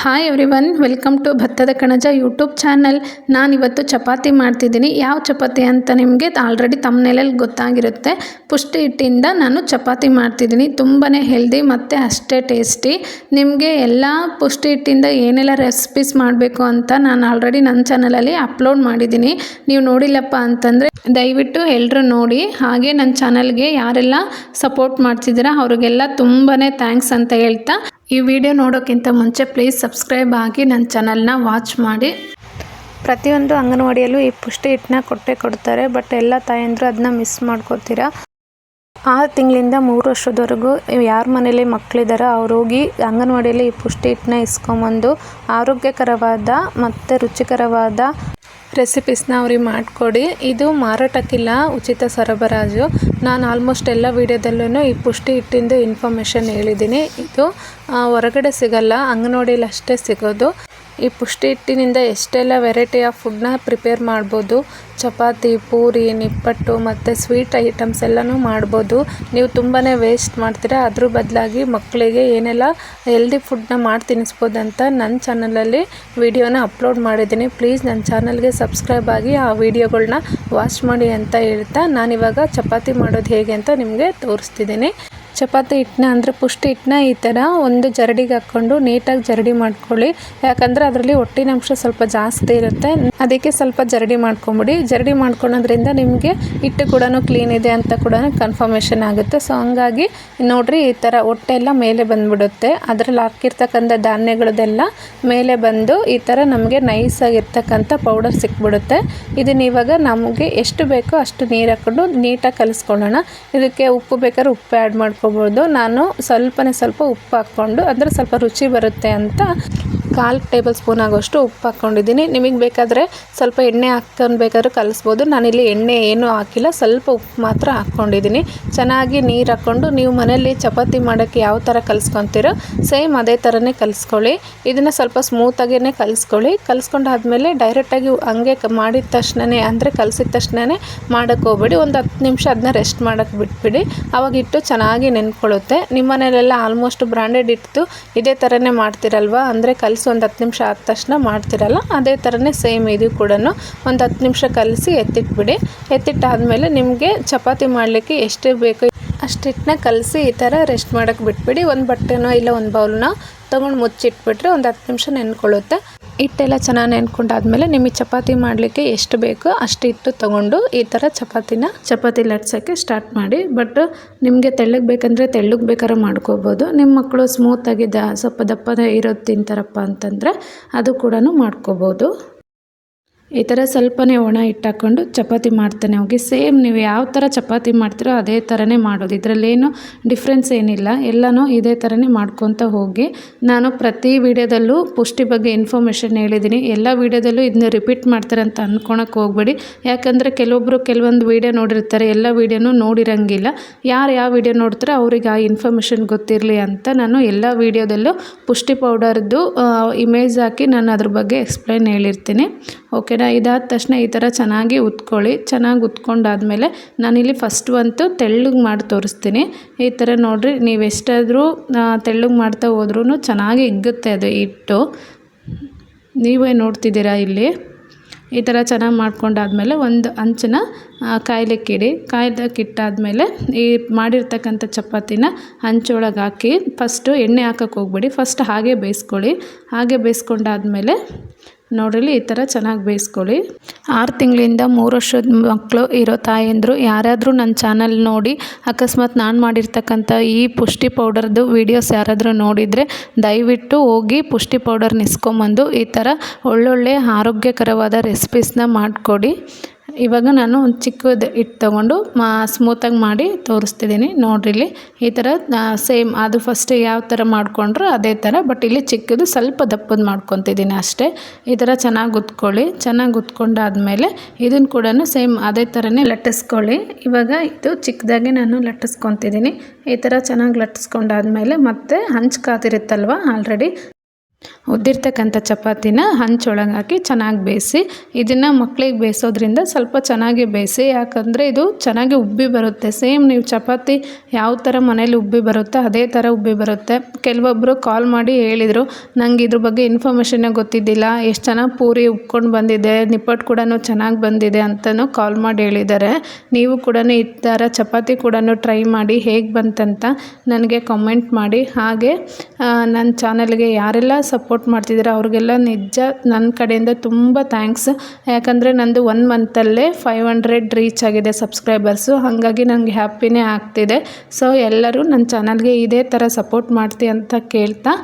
Hi everyone welcome to ಭತ್ತದ ಕಣಜ YouTube channel ನಾನಿವತ್ತು ಚಪಾತಿ ಮಾಡ್ತಿದ್ದೀನಿ. ಯಾವ ಚಪಾತಿ ಅಂತ ನಿಮಗೆ ಆಲ್ರೆಡಿ ತಮ್ಮನೇಲಲ್ಲಿ ಗೊತ್ತಾಗಿರುತ್ತೆ. ಪುಷ್ಟಿ ಹಿಟ್ಟಿಂದ ನಾನು ಚಪಾತಿ ಮಾಡ್ತಿದ್ದೀನಿ. ತುಂಬಾ ಹೆಲ್ದಿ ಮತ್ತು ಅಷ್ಟೇ ಟೇಸ್ಟಿ ನಿಮಗೆ ಎಲ್ಲ ಪುಷ್ಟಿ ಹಿಟ್ಟಿಂದ ಏನೆಲ್ಲ ರೆಸಿಪೀಸ್ ಮಾಡಬೇಕು ಅಂತ ನಾನು ಆಲ್ರೆಡಿ ನನ್ನ ಚಾನಲಲ್ಲಿ ಅಪ್ಲೋಡ್ ಮಾಡಿದ್ದೀನಿ. ನೀವು ನೋಡಿಲ್ಲಪ್ಪ ಅಂತಂದರೆ ದಯವಿಟ್ಟು ಎಲ್ಲರೂ ನೋಡಿ. ಹಾಗೆ ನನ್ನ ಚಾನಲ್ಗೆ ಯಾರೆಲ್ಲ ಸಪೋರ್ಟ್ ಮಾಡ್ತಿದ್ದೀರಾ, ಅವ್ರಿಗೆಲ್ಲ ತುಂಬಾ ಥ್ಯಾಂಕ್ಸ್ ಅಂತ ಹೇಳ್ತಾ ಈ ವಿಡಿಯೋ ನೋಡೋಕ್ಕಿಂತ ಮುಂಚೆ ಪ್ಲೀಸ್ ಸಬ್ಸ್ಕ್ರೈಬ್ ಆಗಿ ನನ್ನ ಚಾನಲ್ನ ವಾಚ್ ಮಾಡಿ. ಪ್ರತಿಯೊಂದು ಅಂಗನವಾಡಿಯಲ್ಲೂ ಈ ಪುಷ್ಟಿ ಹಿಟ್ಟನ್ನ ಕೊಟ್ಟೆ ಕೊಡ್ತಾರೆ ಬಟ್ ಎಲ್ಲ ತಾಯಂದರು ಅದನ್ನ ಮಿಸ್ ಮಾಡ್ಕೋತೀರಾ? ಆರು ತಿಂಗಳಿಂದ ಮೂರು ವರ್ಷದವರೆಗೂ ಯಾರ ಮನೇಲಿ ಮಕ್ಕಳಿದಾರೋ ಅವ್ರು ಹೋಗಿ ಅಂಗನವಾಡಿಯಲ್ಲಿ ಈ ಪುಷ್ಟಿ ಹಿಟ್ಟನ್ನ ಇಸ್ಕೊಂಬಂದು ಆರೋಗ್ಯಕರವಾದ ಮತ್ತು ರುಚಿಕರವಾದ ರೆಸಿಪೀಸ್ನ ಅವ್ರಿಗೆ ಮಾಡಿಕೊಡಿ. ಇದು ಮಾರಾಟಕ್ಕಿಲ್ಲ, ಉಚಿತ ಸರಬರಾಜು. ನಾನು ಆಲ್ಮೋಸ್ಟ್ ಎಲ್ಲ ವೀಡಿಯೋದಲ್ಲೂ ಈ ಪುಷ್ಟಿ ಹಿಟ್ಟಿಂದು ಇನ್ಫಾರ್ಮೇಷನ್ ಹೇಳಿದ್ದೀನಿ. ಇದು ಹೊರಗಡೆ ಸಿಗಲ್ಲ ಅಂಗನವಾಡಿಯಲ್ಲಿ ಅಷ್ಟೇ ಸಿಗೋದು. ಈ ಪುಷ್ಟಿ ಹಿಟ್ಟಿನಿಂದ ಎಷ್ಟೆಲ್ಲ ವೆರೈಟಿ ಆಫ್ ಫುಡ್ನ ಪ್ರಿಪೇರ್ ಮಾಡ್ಬೋದು? ಚಪಾತಿ, ಪೂರಿ, ನಿಪ್ಪಟ್ಟು ಮತ್ತು ಸ್ವೀಟ್ ಐಟಮ್ಸ್ ಎಲ್ಲನೂ ಮಾಡ್ಬೋದು. ನೀವು ತುಂಬಾ ವೇಸ್ಟ್ ಮಾಡ್ತೀರಾ. ಅದ್ರ ಬದಲಾಗಿ ಮಕ್ಕಳಿಗೆ ಏನೆಲ್ಲ ಹೆಲ್ದಿ ಫುಡ್ನ ಮಾಡಿ ಅಂತ ನನ್ನ ಚಾನಲಲ್ಲಿ ವೀಡಿಯೋನ ಅಪ್ಲೋಡ್ ಮಾಡಿದ್ದೀನಿ. ಪ್ಲೀಸ್ ನನ್ನ ಚಾನಲ್ಗೆ ಸಬ್ಸ್ಕ್ರೈಬ್ ಆಗಿ ಆ ವಿಡಿಯೋಗಳನ್ನ ವಾಚ್ ಮಾಡಿ ಅಂತ ಹೇಳ್ತಾ ನಾನಿವಾಗ ಚಪಾತಿ ಮಾಡೋದು ಹೇಗೆ ಅಂತ ನಿಮಗೆ ತೋರಿಸ್ತಿದ್ದೀನಿ. ಚಪಾತಿ ಹಿಟ್ಟನ್ನ ಅಂದರೆ ಪುಷ್ಟಿ ಹಿಟ್ಟನ್ನ ಈ ಥರ ಒಂದು ಜರಡಿಗೆ ಹಾಕ್ಕೊಂಡು ನೀಟಾಗಿ ಜರಡಿ ಮಾಡ್ಕೊಳ್ಳಿ. ಯಾಕಂದರೆ ಅದರಲ್ಲಿ ಹೊಟ್ಟಿನಂಶ ಸ್ವಲ್ಪ ಜಾಸ್ತಿ ಇರುತ್ತೆ. ಅದಕ್ಕೆ ಸ್ವಲ್ಪ ಜರಡಿ ಮಾಡ್ಕೊಂಬಿಡಿ. ಜರಡಿ ಮಾಡ್ಕೊಳೋದ್ರಿಂದ ನಿಮಗೆ ಹಿಟ್ಟು ಕೂಡ ಕ್ಲೀನ್ ಇದೆ ಅಂತ ಕೂಡ ಕನ್ಫರ್ಮೇಷನ್ ಆಗುತ್ತೆ. ಸೊ, ಹಂಗಾಗಿ ನೋಡಿರಿ ಈ ಥರ ಹೊಟ್ಟೆ ಎಲ್ಲ ಮೇಲೆ ಬಂದುಬಿಡುತ್ತೆ. ಅದರಲ್ಲಿ ಹಾಕಿರ್ತಕ್ಕಂಥ ಧಾನ್ಯಗಳದೆಲ್ಲ ಮೇಲೆ ಬಂದು ಈ ಥರ ನಮಗೆ ನೈಸಾಗಿರ್ತಕ್ಕಂಥ ಪೌಡರ್ ಸಿಕ್ಬಿಡುತ್ತೆ. ಇದನ್ನ ಇವಾಗ ನಮಗೆ ಎಷ್ಟು ಬೇಕೋ ಅಷ್ಟು ನೀರು ಹಾಕ್ಕೊಂಡು ನೀಟಾಗಿ ಕಲಿಸ್ಕೊಳ್ಳೋಣ. ಇದಕ್ಕೆ ಉಪ್ಪು ಬೇಕಾದ್ರೆ ಉಪ್ಪು ಆ್ಯಡ್ ಮಾಡ್ಕೊ ಹಾಕ್ಕೋಬೋದು. ನಾನು ಸ್ವಲ್ಪನೇ ಸ್ವಲ್ಪ ಉಪ್ಪು ಹಾಕ್ಕೊಂಡು ಅಂದರೆ ಸ್ವಲ್ಪ ರುಚಿ ಬರುತ್ತೆ ಅಂತ ಕಾಲು ಟೇಬಲ್ ಸ್ಪೂನ್ ಆಗೋಷ್ಟು ಉಪ್ಪು ಹಾಕ್ಕೊಂಡಿದ್ದೀನಿ. ನಿಮಗೆ ಬೇಕಾದರೆ ಸ್ವಲ್ಪ ಎಣ್ಣೆ ಹಾಕ್ಕೊಂಡು ಬೇಕಾದ್ರೂ ಕಲಿಸ್ಬೋದು. ನಾನಿಲ್ಲಿ ಎಣ್ಣೆ ಏನೂ ಹಾಕಿಲ್ಲ, ಸ್ವಲ್ಪ ಉಪ್ಪು ಮಾತ್ರ ಹಾಕ್ಕೊಂಡಿದ್ದೀನಿ. ಚೆನ್ನಾಗಿ ನೀರು ಹಾಕ್ಕೊಂಡು ನೀವು ಮನೆಯಲ್ಲಿ ಚಪಾತಿ ಮಾಡೋಕ್ಕೆ ಯಾವ ಥರ ಕಲಿಸ್ಕೊತೀರೋ ಸೇಮ್ ಅದೇ ಥರನೇ ಕಲಿಸ್ಕೊಳ್ಳಿ. ಇದನ್ನು ಸ್ವಲ್ಪ ಸ್ಮೂತಾಗೇ ಕಲಿಸ್ಕೊಳ್ಳಿ. ಕಲಿಸ್ಕೊಂಡಾದ್ಮೇಲೆ ಡೈರೆಕ್ಟಾಗಿ ಹಂಗೆ ಮಾಡಿದ ತಕ್ಷಣವೇ ಅಂದರೆ ಕಲಿಸಿದ ತಕ್ಷಣವೇ ಮಾಡೋಕ್ಕೆ ಹೋಗ್ಬೇಡಿ. ಒಂದು ಹತ್ತು ನಿಮಿಷ ಅದನ್ನ ರೆಸ್ಟ್ ಮಾಡೋಕ್ಕೆ ಬಿಟ್ಬಿಡಿ. ಅವಾಗ ಇಟ್ಟು ಚೆನ್ನಾಗಿ ನೆನ್ಕೊಳ್ಳುತ್ತೆ ನಿಮ್ಮ ಮನೇಲೆಲ್ಲ ಆಲ್ಮೋಸ್ಟ್ ಬ್ರ್ಯಾಂಡೆಡ್ ಇಟ್ಟು ಇದೇ ಥರನೇ ಮಾಡ್ತೀರಲ್ವ? ಅಂದರೆ ಕಲಿಸಿ ಒಂದು ಹತ್ತು ನಿಮಿಷ ಆದ ತಕ್ಷಣ ಮಾಡ್ತಿರಲ್ಲ, ಅದೇ ಥರನೇ ಸೇಮ್ ಇದು ಕೂಡ ಒಂದು ಹತ್ತು ನಿಮಿಷ ಕಲಸಿ ಎತ್ತಿಟ್ಬಿಡಿ. ಎತ್ತಿಟ್ಟಾದಮೇಲೆ ನಿಮಗೆ ಚಪಾತಿ ಮಾಡಲಿಕ್ಕೆ ಎಷ್ಟೇ ಬೇಕು ಅಷ್ಟಿಟ್ಟನ್ನ ಕಲಸಿ ಈ ಥರ ರೆಸ್ಟ್ ಮಾಡೋಕ್ಕೆ ಬಿಟ್ಬಿಡಿ. ಒಂದು ಬಟ್ಟೆನೋ ಇಲ್ಲ ಒಂದು ಬೌಲ್ನ ತೊಗೊಂಡು ಮುಚ್ಚಿಟ್ಬಿಟ್ರೆ ಒಂದು ಹತ್ತು ನಿಮಿಷ ನೆನ್ಕೊಳ್ಳುತ್ತೆ ಹಿಟ್ಟೆಲ್ಲ ಚೆನ್ನಾಗಿ ನೆನ್ಕೊಂಡಾದ್ಮೇಲೆ ನಿಮಗೆ ಚಪಾತಿ ಮಾಡಲಿಕ್ಕೆ ಎಷ್ಟು ಬೇಕೋ ಅಷ್ಟು ಹಿಟ್ಟು ತೊಗೊಂಡು ಈ ಥರ ಚಪಾತಿನ ಚಪಾತಿ ಲಟ್ಸೋಕ್ಕೆ ಸ್ಟಾರ್ಟ್ ಮಾಡಿ, ಬಟ್ ನಿಮಗೆ ತೆಳ್ಳಗೆ ಬೇಕಂದರೆ ತೆಳ್ಳಗೆ ಬೇಕಾದ್ರೆ ಮಾಡ್ಕೋಬೋದು. ನಿಮ್ಮ ಮಕ್ಕಳು ಸ್ಮೂತಾಗಿ ದ ಸ್ವಲ್ಪ ದಪ್ಪದ ಇರೋದು ತಿಂತಾರಪ್ಪ ಅಂತಂದರೆ ಅದು ಕೂಡ ಮಾಡ್ಕೋಬೋದು. ಈ ಥರ ಸ್ವಲ್ಪನೇ ಒಣ ಇಟ್ಟಾಕೊಂಡು ಚಪಾತಿ ಮಾಡ್ತಾನೆ ಹೋಗಿ ಸೇಮ್ ನೀವು ಯಾವ ಥರ ಚಪಾತಿ ಮಾಡ್ತೀರೋ ಅದೇ ಥರನೇ ಮಾಡೋದು. ಇದರಲ್ಲೇನು ಡಿಫ್ರೆನ್ಸ್ ಏನಿಲ್ಲ. ಎಲ್ಲನೂ ಇದೇ ಥರನೇ ಮಾಡ್ಕೊತ ಹೋಗಿ. ನಾನು ಪ್ರತಿ ವಿಡಿಯೋದಲ್ಲೂ ಪುಷ್ಟಿ ಬಗ್ಗೆ ಇನ್ಫಾರ್ಮೇಷನ್ ಹೇಳಿದ್ದೀನಿ. ಎಲ್ಲ ವೀಡಿಯೋದಲ್ಲೂ ಇದನ್ನ ರಿಪೀಟ್ ಮಾಡ್ತಾರೆ ಅಂತ ಅಂದ್ಕೊಳಕ್ಕೆ ಹೋಗಬೇಡಿ. ಯಾಕಂದರೆ ಕೆಲವೊಬ್ಬರು ಕೆಲವೊಂದು ವೀಡಿಯೋ ನೋಡಿರ್ತಾರೆ. ಎಲ್ಲ ವೀಡಿಯೋನೂ ನೋಡಿರಂಗಿಲ್ಲ. ಯಾರು ಯಾವ ವೀಡಿಯೋ ನೋಡ್ತಾರೆ ಅವ್ರಿಗೆ ಆ ಇನ್ಫಾರ್ಮೇಷನ್ ಗೊತ್ತಿರಲಿ ಅಂತ ನಾನು ಎಲ್ಲ ವೀಡಿಯೋದಲ್ಲೂ ಪುಷ್ಟಿ ಪೌಡರ್ದು ಇಮೇಜ್ ಹಾಕಿ ನಾನು ಅದ್ರ ಬಗ್ಗೆ ಎಕ್ಸ್ಪ್ಲೈನ್ ಹೇಳಿರ್ತೀನಿ. ಓಕೆನಾ ಇದಾದ ತಕ್ಷಣ ಈ ಥರ ಚೆನ್ನಾಗಿ ಉತ್ಕೊಳ್ಳಿ. ಚೆನ್ನಾಗಿ ಉತ್ಕೊಂಡಾದಮೇಲೆ ನಾನಿಲ್ಲಿ ಫಸ್ಟ್ ಅಂತೂ ತೆಳ್ಳಗೆ ಮಾಡಿ ತೋರಿಸ್ತೀನಿ. ಈ ಥರ ನೋಡಿರಿ, ನೀವು ಎಷ್ಟಾದರೂ ತೆಳ್ಳಗೆ ಮಾಡ್ತಾ ಹೋದ್ರೂ ಚೆನ್ನಾಗಿ ಇಗ್ಗುತ್ತೆ ಅದು ಹಿಟ್ಟು. ನೀವೇ ನೋಡ್ತಿದ್ದೀರಾ ಇಲ್ಲಿ? ಈ ಥರ ಚೆನ್ನಾಗಿ ಮಾಡ್ಕೊಂಡಾದ್ಮೇಲೆ ಒಂದು ಅಂಚನ್ನ ಕಾಯ್ಲಿಕ್ಕಿಡಿ ಇಟ್ಟಾದಮೇಲೆ ಈ ಮಾಡಿರ್ತಕ್ಕಂಥ ಚಪಾತಿನ ಹಂಚೊಳಗೆ ಹಾಕಿ ಫಸ್ಟು ಎಣ್ಣೆ ಹಾಕೋಕ್ಕೆ ಹೋಗ್ಬೇಡಿ. ಫಸ್ಟ್ ಹಾಗೆ ಬೇಯಿಸ್ಕೊಳ್ಳಿ. ಹಾಗೆ ಬೇಯಿಸ್ಕೊಂಡಾದ್ಮೇಲೆ ನೋಡಿರಿ ಈ ಥರ ಚೆನ್ನಾಗಿ ಬೇಯಿಸ್ಕೊಳ್ಳಿ. ಆರು ತಿಂಗಳಿಂದ ಮೂರು ವರ್ಷದ ಮಕ್ಕಳು ಇರೋ ತಾಯಂದರು ಯಾರಾದರೂ ನನ್ನ ಚಾನಲ್ ನೋಡಿ, ಅಕಸ್ಮಾತ್ ನಾನು ಮಾಡಿರ್ತಕ್ಕಂಥ ಈ ಪುಷ್ಟಿ ಪೌಡರ್ದು ವೀಡಿಯೋಸ್ ಯಾರಾದರೂ ನೋಡಿದರೆ ದಯವಿಟ್ಟು ಹೋಗಿ ಪುಷ್ಟಿ ಪೌಡರ್ನ ಇಸ್ಕೊಂಬಂದು ಈ ಥರ ಒಳ್ಳೊಳ್ಳೆ ಆರೋಗ್ಯಕರವಾದ ರೆಸಿಪೀಸ್ನ ಮಾಡಿಕೊಡಿ. ಇವಾಗ ನಾನು ಒಂದು ಚಿಕ್ಕದು ಹಿಟ್ಟು ತೊಗೊಂಡು ಮಾ ಸ್ಮೂತಾಗಿ ಮಾಡಿ ತೋರಿಸ್ತಿದ್ದೀನಿ. ನೋಡಿರಿ ಇಲ್ಲಿ ಈ ಥರ ಸೇಮ್ ಅದು ಫಸ್ಟ್ ಯಾವ ಥರ ಮಾಡಿಕೊಂಡ್ರು ಅದೇ ಥರ ಬಟ್ ಇಲ್ಲಿ ಚಿಕ್ಕದು ಸ್ವಲ್ಪ ದಪ್ಪದ ಮಾಡ್ಕೊತಿದ್ದೀನಿ ಅಷ್ಟೇ. ಈ ಥರ ಚೆನ್ನಾಗಿ ಉತ್ಕೊಳ್ಳಿ. ಚೆನ್ನಾಗಿ ಉತ್ಕೊಂಡಾದ್ಮೇಲೆ ಇದನ್ನು ಕೂಡ ಸೇಮ್ ಅದೇ ಥರನೇ ಲಟ್ಟಿಸ್ಕೊಳ್ಳಿ. ಇವಾಗ ಇದು ಚಿಕ್ಕದಾಗಿ ನಾನು ಲಟ್ಟಿಸ್ಕೊತಿದ್ದೀನಿ. ಈ ಥರ ಚೆನ್ನಾಗಿ ಲಟ್ಟಿಸ್ಕೊಂಡಾದ್ಮೇಲೆ ಮತ್ತೆ ಹಂಚು ಕಾದಿರುತ್ತಲ್ವ ಆಲ್ರೆಡಿ ಉದ್ದಿರ್ತಕ್ಕಂಥ ಚಪಾತಿನ ಹಂಚೊಳಗೆ ಹಾಕಿ ಚೆನ್ನಾಗಿ ಬೇಯಿಸಿ, ಇದನ್ನು ಮಕ್ಕಳಿಗೆ ಬೇಯಿಸೋದ್ರಿಂದ ಸ್ವಲ್ಪ ಚೆನ್ನಾಗಿ ಬೇಯಿಸಿ, ಯಾಕಂದರೆ ಇದು ಚೆನ್ನಾಗಿ ಉಬ್ಬಿ ಬರುತ್ತೆ. ಸೇಮ್ ನೀವು ಚಪಾತಿ ಯಾವ ಥರ ಮನೇಲಿ ಉಬ್ಬಿ ಬರುತ್ತೆ ಅದೇ ಥರ ಉಬ್ಬಿ ಬರುತ್ತೆ. ಕೆಲವೊಬ್ಬರು ಕಾಲ್ ಮಾಡಿ ಹೇಳಿದರು, ನಂಗೆ ಇದ್ರ ಬಗ್ಗೆ ಇನ್ಫಾರ್ಮೇಷನ್ನೇ ಗೊತ್ತಿದ್ದಿಲ್ಲ. ಎಷ್ಟು ಚೆನ್ನಾಗಿ ಪೂರಿ ಉಬ್ಕೊಂಡು ಬಂದಿದೆ ನಿಪ್ಪಟ್ಟು ಕೂಡ ಚೆನ್ನಾಗಿ ಬಂದಿದೆ ಅಂತಲೂ ಕಾಲ್ ಮಾಡಿ ಹೇಳಿದ್ದಾರೆ. ನೀವು ಕೂಡ ಈ ಥರ ಚಪಾತಿ ಕೂಡ ಟ್ರೈ ಮಾಡಿ ಹೇಗೆ ಬಂತಂತ ನನಗೆ ಕಮೆಂಟ್ ಮಾಡಿ. ಹಾಗೆ ನನ್ನ ಚಾನಲ್ಗೆ ಯಾರೆಲ್ಲ ಸಪೋರ್ಟ್ ಮಾಡ್ತಿದ್ದೀರ? ಅವ್ರಿಗೆಲ್ಲ ನಿಜ ನನ್ನ ಕಡೆಯಿಂದ ತುಂಬ ಥ್ಯಾಂಕ್ಸ್ ಯಾಕಂದರೆ ನಂದು ಒನ್ ಮಂತಲ್ಲೇ ಫೈವ್ ಹಂಡ್ರೆಡ್ ರೀಚ್ ಆಗಿದೆ ಸಬ್ಸ್ಕ್ರೈಬರ್ಸು ಹಾಗಾಗಿ ನನಗೆ ಹ್ಯಾಪಿನೇ ಆಗ್ತಿದೆ. ಸೊ ಎಲ್ಲರೂ ನನ್ನ ಚಾನಲ್ಗೆ ಇದೇ ಥರ ಸಪೋರ್ಟ್ ಮಾಡ್ತಿ ಅಂತ ಕೇಳ್ತಾ,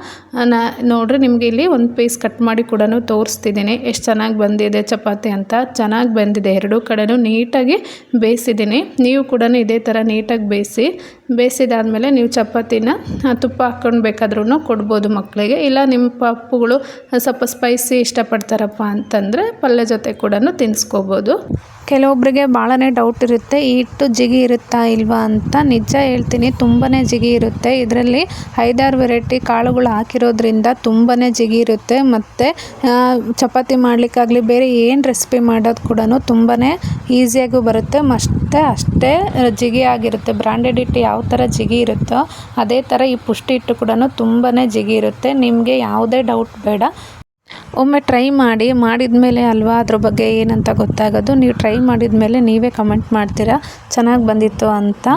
ನಾ, ನೋಡ್ರಿ ನಿಮಗೆ ಇಲ್ಲಿ ಒಂದು ಪೀಸ್ ಕಟ್ ಮಾಡಿ ಕೂಡ ತೋರಿಸ್ತಿದ್ದೀನಿ. ಎಷ್ಟು ಚೆನ್ನಾಗಿ ಬಂದಿದೆ ಚಪಾತಿ ಅಂತ. ಚೆನ್ನಾಗಿ ಬಂದಿದೆ. ಎರಡೂ ಕಡೆನೂ ನೀಟಾಗಿ ಬೇಯಿಸಿದ್ದೀನಿ. ನೀವು ಕೂಡ ಇದೇ ಥರ ನೀಟಾಗಿ ಬೇಯಿಸಿ ಬೇಯಿಸಿದಾದ್ಮೇಲೆ ನೀವು ಚಪಾತಿನ ತುಪ್ಪ ಹಾಕ್ಕೊಂಡು ಬೇಕಾದ್ರೂ ಕೊಡ್ಬೋದು ಮಕ್ಕಳಿಗೆ. ಇಲ್ಲ ನಿಮ್ಮ ಪಪ್ಪುಗಳು ಸ್ವಲ್ಪ ಸ್ಪೈಸಿ ಇಷ್ಟಪಡ್ತಾರಪ್ಪ ಅಂತಂದರೆ ಪಲ್ಯ ಜೊತೆ ಕೂಡ ತಿನ್ನಿಸ್ಕೋಬೋದು ಕೆಲವೊಬ್ಬರಿಗೆ ಭಾಳನೇ ಡೌಟ್ ಇರುತ್ತೆ, ಈ ಹಿಟ್ಟು ಜಿಗಿ ಇರುತ್ತಾ ಇಲ್ವಾ? ಅಂತ ನಿಜ ಹೇಳ್ತೀನಿ ತುಂಬಾ ಜಿಗಿ ಇರುತ್ತೆ. ಇದರಲ್ಲಿ ಐದಾರು ವೆರೈಟಿ ಕಾಳುಗಳು ಹಾಕಿರೋದ್ರಿಂದ ತುಂಬಾ ಜಿಗಿ ಇರುತ್ತೆ. ಮತ್ತು ಚಪಾತಿ ಮಾಡಲಿಕ್ಕಾಗಲಿ ಬೇರೆ ಏನು ರೆಸಿಪಿ ಮಾಡೋದು ಕೂಡ ತುಂಬಾ ಈಸಿಯಾಗೂ ಬರುತ್ತೆ. ಮತ್ತೆ ಅಷ್ಟೇ ಜಿಗಿ ಆಗಿರುತ್ತೆ. ಬ್ರ್ಯಾಂಡೆಡ್ ಹಿಟ್ಟು ಯಾವ ಥರ ಜಿಗಿ ಇರುತ್ತೋ ಅದೇ ಥರ ಈ ಪುಷ್ಟಿ ಹಿಟ್ಟು ಕೂಡ ತುಂಬಾ ಜಿಗಿ ಇರುತ್ತೆ. ನಿಮಗೆ ಯಾವುದೇ ಡೌಟ್ ಬೇಡ. ಒಮ್ಮೆ ಟ್ರೈ ಮಾಡಿ ಮಾಡಿದ ಮೇಲೆ ಅಲ್ವಾ? ಅದ್ರ ಬಗ್ಗೆ ಏನಂತ ಗೊತ್ತಾಗೋದು? ನೀವು ಟ್ರೈ ಮಾಡಿದ ಮೇಲೆ ನೀವೇ ಕಮೆಂಟ್ ಮಾಡ್ತೀರಾ? ಚೆನ್ನಾಗಿ ಬಂದಿತ್ತು ಅಂತ.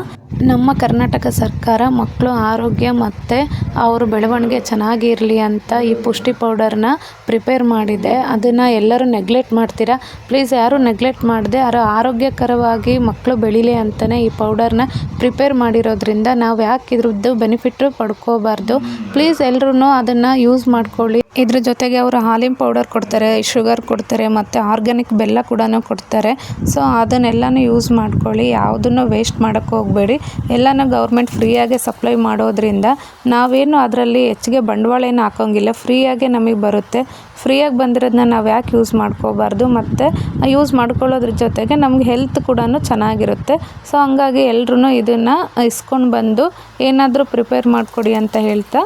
ನಮ್ಮ ಕರ್ನಾಟಕ ಸರ್ಕಾರ ಮಕ್ಕಳು ಆರೋಗ್ಯ ಮತ್ತು ಅವ್ರ ಬೆಳವಣಿಗೆ ಚೆನ್ನಾಗಿರಲಿ ಅಂತ ಈ ಪುಷ್ಟಿ ಪೌಡರ್ನ ಪ್ರಿಪೇರ್ ಮಾಡಿದೆ. ಅದನ್ನು ಎಲ್ಲರೂ ನೆಗ್ಲೆಕ್ಟ್ ಮಾಡ್ತೀರಾ? ಪ್ಲೀಸ್ ಯಾರೂ ನೆಗ್ಲೆಕ್ಟ್ ಮಾಡದೆ, ಯಾರು ಆರೋಗ್ಯಕರವಾಗಿ ಮಕ್ಕಳು ಬೆಳೀಲಿ ಅಂತಲೇ ಈ ಪೌಡರ್ನ ಪ್ರಿಪೇರ್ ಮಾಡಿರೋದ್ರಿಂದ ನಾವು ಯಾಕೆ ಇದ್ರದ್ದು ಬೆನಿಫಿಟ್ ಪಡ್ಕೋಬಾರ್ದು. ಪ್ಲೀಸ್ ಎಲ್ಲರೂ ಅದನ್ನು ಯೂಸ್ ಮಾಡ್ಕೊಳ್ಳಿ. ಇದ್ರ ಜೊತೆಗೆ ಅವರು ಹಾಲಿನ ಪೌಡರ್ ಕೊಡ್ತಾರೆ ಶುಗರ್ ಕೊಡ್ತಾರೆ, ಮತ್ತು ಆರ್ಗ್ಯಾನಿಕ್ ಬೆಲ್ಲ ಕೂಡ ಕೊಡ್ತಾರೆ. ಸೊ ಅದನ್ನೆಲ್ಲನೂ ಯೂಸ್ ಮಾಡ್ಕೊಳ್ಳಿ. ಯಾವುದನ್ನು ವೇಸ್ಟ್ ಮಾಡೋಕ್ಕೆ ಹೋಗಬೇಡಿ. ಎಲ್ಲನೂ ಗೌರ್ಮೆಂಟ್ ಫ್ರೀಯಾಗೆ ಸಪ್ಲೈ ಮಾಡೋದ್ರಿಂದ ನಾವೇನು ಅದರಲ್ಲಿ ಹೆಚ್ಚಿಗೆ ಬಂಡವಾಳ ಏನು ಹಾಕೋಂಗಿಲ್ಲ ಫ್ರೀಯಾಗೆ ನಮಗೆ ಬರುತ್ತೆ. ಫ್ರೀಯಾಗಿ ಬಂದಿರೋದನ್ನ ನಾವು ಯಾಕೆ ಯೂಸ್ ಮಾಡ್ಕೋಬಾರ್ದು? ಮತ್ತು ಯೂಸ್ ಮಾಡ್ಕೊಳ್ಳೋದ್ರ ಜೊತೆಗೆ ನಮ್ಗೆ ಹೆಲ್ತ್ ಕೂಡ ಚೆನ್ನಾಗಿರುತ್ತೆ. ಸೊ ಹಂಗಾಗಿ ಎಲ್ಲರೂ ಇದನ್ನು ಇಸ್ಕೊಂಡು ಬಂದು ಏನಾದರೂ ಪ್ರಿಪೇರ್ ಮಾಡಿಕೊಡಿ ಅಂತ ಹೇಳ್ತಾ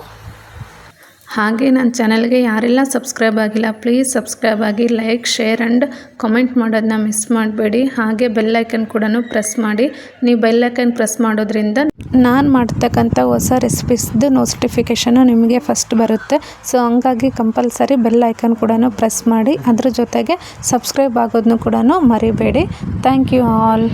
ಹಾಗೆ ನನ್ನ ಚಾನಲ್ಗೆ ಯಾರೆಲ್ಲ ಸಬ್ಸ್ಕ್ರೈಬ್ ಆಗಿಲ್ಲ ಪ್ಲೀಸ್ ಸಬ್ಸ್ಕ್ರೈಬ್ ಆಗಿ ಲೈಕ್ ಶೇರ್ ಆ್ಯಂಡ್ ಕಮೆಂಟ್ ಮಾಡೋದನ್ನ ಮಿಸ್ ಮಾಡಬೇಡಿ. ಹಾಗೆ ಬೆಲ್ಲೈಕನ್ ಕೂಡ ಪ್ರೆಸ್ ಮಾಡಿ. ನೀವು ಬೆಲ್ಲೈಕನ್ ಪ್ರೆಸ್ ಮಾಡೋದ್ರಿಂದ ನಾನು ಮಾಡ್ತಕ್ಕಂಥ ಹೊಸ ರೆಸಿಪೀಸ್ದು ನೋಟಿಫಿಕೇಷನು ನಿಮಗೆ ಫಸ್ಟ್ ಬರುತ್ತೆ. ಸೊ ಹಂಗಾಗಿ ಕಂಪಲ್ಸರಿ ಬೆಲ್ ಐಕನ್ ಕೂಡ ಪ್ರೆಸ್ ಮಾಡಿ. ಅದ್ರ ಜೊತೆಗೆ ಸಬ್ಸ್ಕ್ರೈಬ್ ಆಗೋದನ್ನು ಕೂಡ ಮರಿಬೇಡಿ. Thank you all